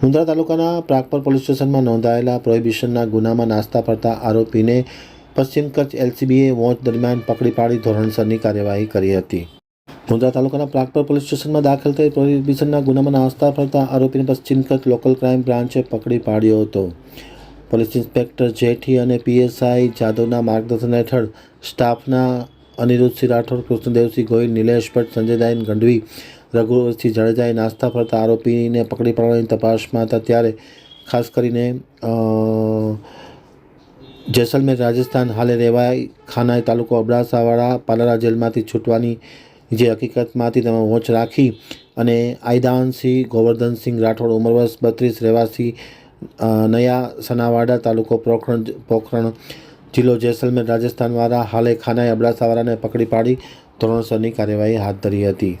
મુન્દ્રા તાલુકાના પ્રાગપર પોલીસ સ્ટેશનમાં નોંધાયેલા પ્રોહિબિશનના ગુનામાં નાસ્તા ફરતા આરોપીને પશ્ચિમ કચ્છ એલસીબીએ વોચ દરમિયાન પકડી પાડી ધોરણસરની કાર્યવાહી કરી હતી. મુન્દ્રા તાલુકાના પ્રાગપર પોલીસ સ્ટેશનમાં દાખલ થઈ પ્રોહિબિશનના ગુનામાં નાસ્તા ફરતા આરોપીને પશ્ચિમ કચ્છ લોકલ ક્રાઇમ બ્રાન્ચે પકડી પાડ્યો હતો. પોલીસ ઇન્સ્પેક્ટર જેઠી અને પીએસઆઈ જાદવના માર્ગદર્શન હેઠળ સ્ટાફના અનિરુદ્ધસિંહ રાઠોડ કૃષ્ણદેવસિંહ ગોહિલ, નિલેશ ભટ્ટ, સંજયદાયન ગઢવી રઘુવરસિંહ જાડેજાએ નાસ્તા ફરતા આરોપીને પકડી પાડવાની તપાસમાં હતા ત્યારે ખાસ કરીને જેસલમેર રાજસ્થાન હાલે રેવાય ખાનાઈ તાલુકો અબડાસાવાળા પાલારા જેલમાંથી છૂટવાની જે હકીકતમાંથી તેમાં વોચ રાખી અને આયદાનસિંહ ગોવર્ધનસિંહ રાઠોડ ઉંમર વર્ષ બત્રીસ, રહેવાસી નયા સનાવાડા તાલુકો પોખરણ પોખરણ જિલ્લો જેસલમેર રાજસ્થાનવાળા હાલે ખાનાઈ અબડાસાવાળાને પકડી પાડી ધોરણસરની કાર્યવાહી હાથ ધરી હતી.